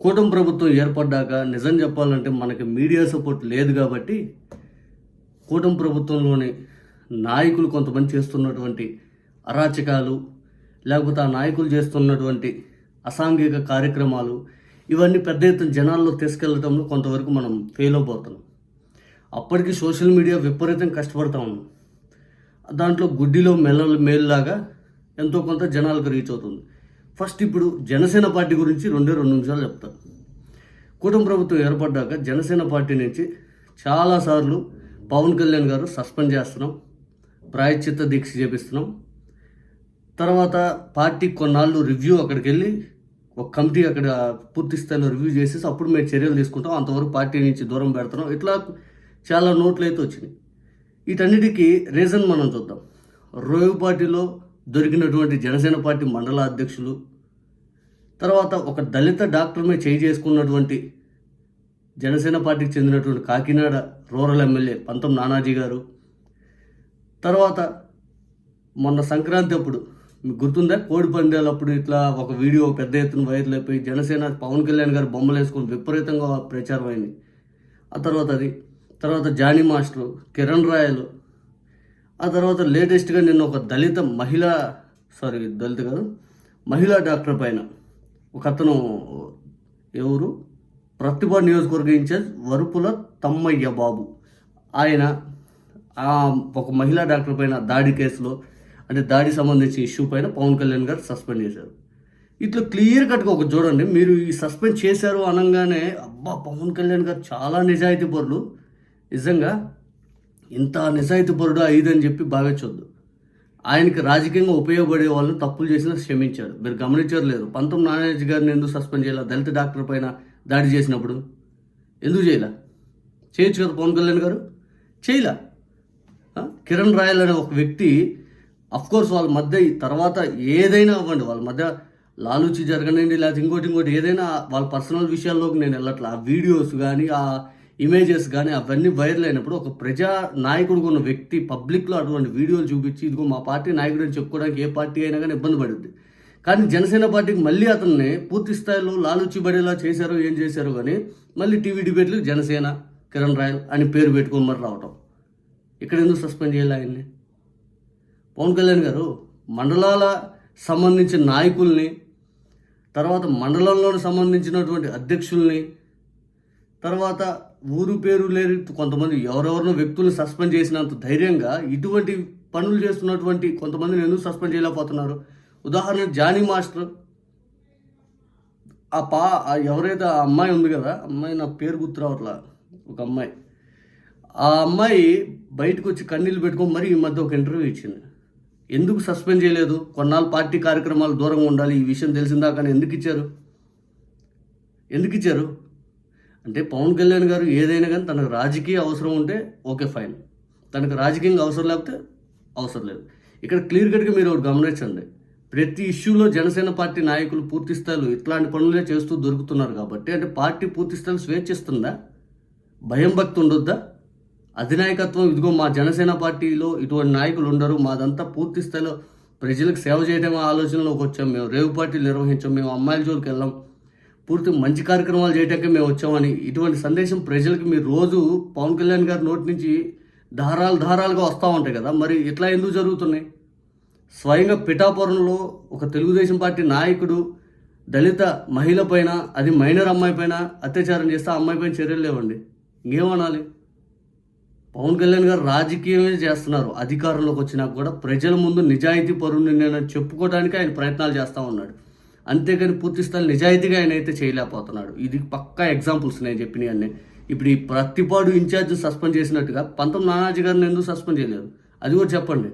కూటమి ప్రభుత్వం ఏర్పడ్డాక నిజం చెప్పాలంటే మనకి మీడియా సపోర్ట్ లేదు కాబట్టి కూటమి ప్రభుత్వంలోని నాయకులు కొంతమంది చేస్తున్నటువంటి అరాచకాలు లేకపోతే ఆ నాయకులు చేస్తున్నటువంటి అసాంఘిక కార్యక్రమాలు ఇవన్నీ పెద్ద ఎత్తున జనాల్లో తీసుకెళ్ళడంలో కొంతవరకు మనం ఫెయిల్ అయిపోతున్నాం అప్పటికి సోషల్ మీడియా విపరీతం కష్టపడతా ఉన్నాం. దాంట్లో గుడ్డిలో మెల్లలు మేలులాగా ఎంతో కొంత జనాలకు రీచ్ అవుతుంది. ఫస్ట్ ఇప్పుడు జనసేన పార్టీ గురించి రెండే రెండు నిమిషాలు చెప్తాను. కూటమి ప్రభుత్వం ఏర్పడ్డాక జనసేన పార్టీ నుంచి చాలాసార్లు పవన్ కళ్యాణ్ గారు సస్పెండ్ చేస్తున్నాం ప్రాయశ్చిత్త దీక్ష చేపిస్తున్నాం. తర్వాత పార్టీ కొన్నాళ్ళు రివ్యూ అక్కడికి వెళ్ళి ఒక కమిటీ అక్కడ పూర్తి స్థాయిలో రివ్యూ చేసేసి అప్పుడు మేము చర్యలు తీసుకుంటాం అంతవరకు పార్టీ నుంచి దూరం పెడుతున్నాం. ఇట్లా చాలా నోట్లు అయితే వచ్చినాయి. వీటన్నిటికీ రీజన్ మనం చూద్దాం. రోయ్ పార్టీలో దొరికినటువంటి జనసేన పార్టీ మండల అధ్యక్షులు తర్వాత ఒక దళిత డాక్టర్ మీద చేయి చేసుకున్నటువంటి జనసేన పార్టీకి చెందినటువంటి కాకినాడ రూరల్ ఎమ్మెల్యే పంతం నానాజీ గారు తర్వాత మొన్న సంక్రాంతి అప్పుడు మీకు గుర్తుందా? కోడి పందాలు అప్పుడు ఇట్లా ఒక వీడియో పెద్ద ఎత్తున వైరల్ అయిపోయి జనసేన పవన్ కళ్యాణ్ గారు బొమ్మలు వేసుకొని విపరీతంగా ప్రచారం అయింది. ఆ తర్వాత అది తర్వాత జానీ మాస్టర్ కిరణ్ రాయలు ఆ తర్వాత లేటెస్ట్గా నిన్న ఒక దళిత మహిళ సారీ దళిత కాదు మహిళా డాక్టర్ పైన ఒక అతను ఎవరు? ప్రతిభ నియోజకవర్గ ఇన్ఛార్జ్ వరుపుల తమ్మయ్య బాబు. ఆయన ఒక మహిళా డాక్టర్ పైన దాడి కేసులో అంటే దాడి సంబంధించిన ఇష్యూ పైన పవన్ కళ్యాణ్ గారు సస్పెండ్ చేశారు. ఇట్లా క్లియర్ కట్గా ఒక చూడండి మీరు ఈ సస్పెండ్ చేశారు అనగానే అబ్బా పవన్ కళ్యాణ్ గారు చాలా నిజాయితీ పరులు నిజంగా ఇంత నిజాయితీ పరుడు అని చెప్పి భావించొద్దు. ఆయనకి రాజకీయంగా ఉపయోగపడే వాళ్ళని తప్పులు చేసినా క్షమించారు మీరు గమనించారు లేదు. పంతం నానాజీ గారిని ఎందుకు సస్పెండ్ చేయాలి? దళిత డాక్టర్ పైన దాడి చేసినప్పుడు. ఎందుకు చేయలే? చేయొచ్చు కదా పవన్ కళ్యాణ్ గారు? చేయలే? కిరణ్ రాయల్ అనే ఒక వ్యక్తి అఫ్కోర్స్ వాళ్ళ మధ్య తర్వాత ఏదైనా అవ్వండి. వాళ్ళ మధ్య లాలూచి జరగనండి లేకపోతే ఇంకోటి ఇంకోటి ఏదైనా వాళ్ళ పర్సనల్ విషయాల్లోకి నేను వెళ్ళట్లా. ఆ వీడియోస్ కానీ ఆ ఇమేజెస్ కానీ అవన్నీ వైరల్ అయినప్పుడు ఒక ప్రజా నాయకుడు ఉన్న వ్యక్తి పబ్లిక్లో అటువంటి వీడియోలు చూపించి ఇదిగో మా పార్టీ నాయకుడు అని చెప్పుకోవడానికి ఏ పార్టీ అయినా కానీ ఇబ్బంది పడుద్ది. కానీ జనసేన పార్టీకి మళ్ళీ అతన్ని పూర్తి స్థాయిలో లాలూచి పడేలా చేశారో ఏం చేశారో కానీ మళ్ళీ టీవీ డిబేట్లు జనసేన కిరణ్ రాయల్ అని పేరు పెట్టుకొని మరి రావటం. ఇక్కడ ఎందుకు సస్పెండ్ చేయాలి ఆయన్ని? పవన్ కళ్యాణ్ గారు మండలాల సంబంధించిన నాయకుల్ని తర్వాత మండలంలో సంబంధించినటువంటి అధ్యక్షుల్ని తర్వాత ఊరు పేరు లేని కొంతమంది ఎవరెవరినో వ్యక్తుల్ని సస్పెండ్ చేసినంత ధైర్యంగా ఇటువంటి పనులు చేస్తున్నటువంటి కొంతమందిని ఎందుకు సస్పెండ్ చేయలేకపోతున్నారు? ఉదాహరణ జానీ మాస్టర్. ఆ పా ఎవరైతే ఆ అమ్మాయి ఉంది కదా అమ్మాయి నా పేరు గుర్తురావట్లా ఒక అమ్మాయి. ఆ అమ్మాయి బయటకు వచ్చి కన్నీళ్ళు పెట్టుకొని మరి ఈ మధ్య ఒక ఇంటర్వ్యూ ఇచ్చింది. ఎందుకు సస్పెండ్ చేయలేదు? కొన్నాళ్ళు పార్టీ కార్యక్రమాలు దూరంగా ఉండాలి ఈ విషయం తెలిసిందా కానీ ఎందుకు ఇచ్చారు? ఎందుకు ఇచ్చారు? అంటే పవన్ కళ్యాణ్ గారు ఏదైనా కానీ తనకు రాజకీయ అవసరం ఉంటే ఓకే ఫైన్. తనకు రాజకీయంగా అవసరం లేకపోతే అవసరం లేదు. ఇక్కడ క్లియర్ కట్గా మీరు ఒకటి గమనించండి. ప్రతి ఇష్యూలో జనసేన పార్టీ నాయకులు పూర్తి స్థాయిలో ఇట్లాంటి పనులే చేస్తూ దొరుకుతున్నారు కాబట్టి అంటే పార్టీ పూర్తి స్థాయిలో స్వేచ్ఛిస్తుందా? భయం భక్తి ఉండొద్దా? అధినాయకత్వం ఇదిగో మా జనసేన పార్టీలో ఇటువంటి నాయకులు ఉండరు మాదంతా పూర్తి స్థాయిలో ప్రజలకు సేవ చేయడం ఆలోచనలోకి వచ్చాం మేము రేవు పార్టీలు నిర్వహించాం మేము అమ్మాయిల జోలికి వెళ్ళాం పూర్తి మంచి కార్యక్రమాలు చేయటానికి మేము వచ్చామని ఇటువంటి సందేశం ప్రజలకు మీరు రోజు పవన్ కళ్యాణ్ గారి నోటి నుంచి ధారాలు ధారాలుగా వస్తూ ఉంటాయి కదా. మరి ఇట్లా ఎందుకు జరుగుతున్నాయి? స్వయంగా పిఠాపురంలో ఒక తెలుగుదేశం పార్టీ నాయకుడు దళిత మహిళ పైన అది మైనర్ అమ్మాయి పైన అత్యాచారం చేస్తే ఆ అమ్మాయి పైన చర్యలు లేవండి. ఇంకేమనాలి? పవన్ కళ్యాణ్ గారు రాజకీయమే చేస్తున్నారు. అధికారంలోకి వచ్చినా కూడా ప్రజల ముందు నిజాయితీ పరుణ్ణి నేను చెప్పుకోవడానికి ఆయన ప్రయత్నాలు చేస్తూ ఉన్నాడు. అంతేగాని పూర్తి స్థాయి నిజాయితీగా ఆయన అయితే చేయలేకపోతున్నాడు. ఇది పక్కా ఎగ్జాంపుల్స్ నేను చెప్పినవి అన్నీ ఇప్పుడు ఈ ప్రతిపాడు ఇన్ఛార్జ్ సస్పెండ్ చేసినట్టుగా పంతం నానాజీ గారిని ఎందుకు సస్పెండ్ చేయలేదు? అది కూడా చెప్పండి.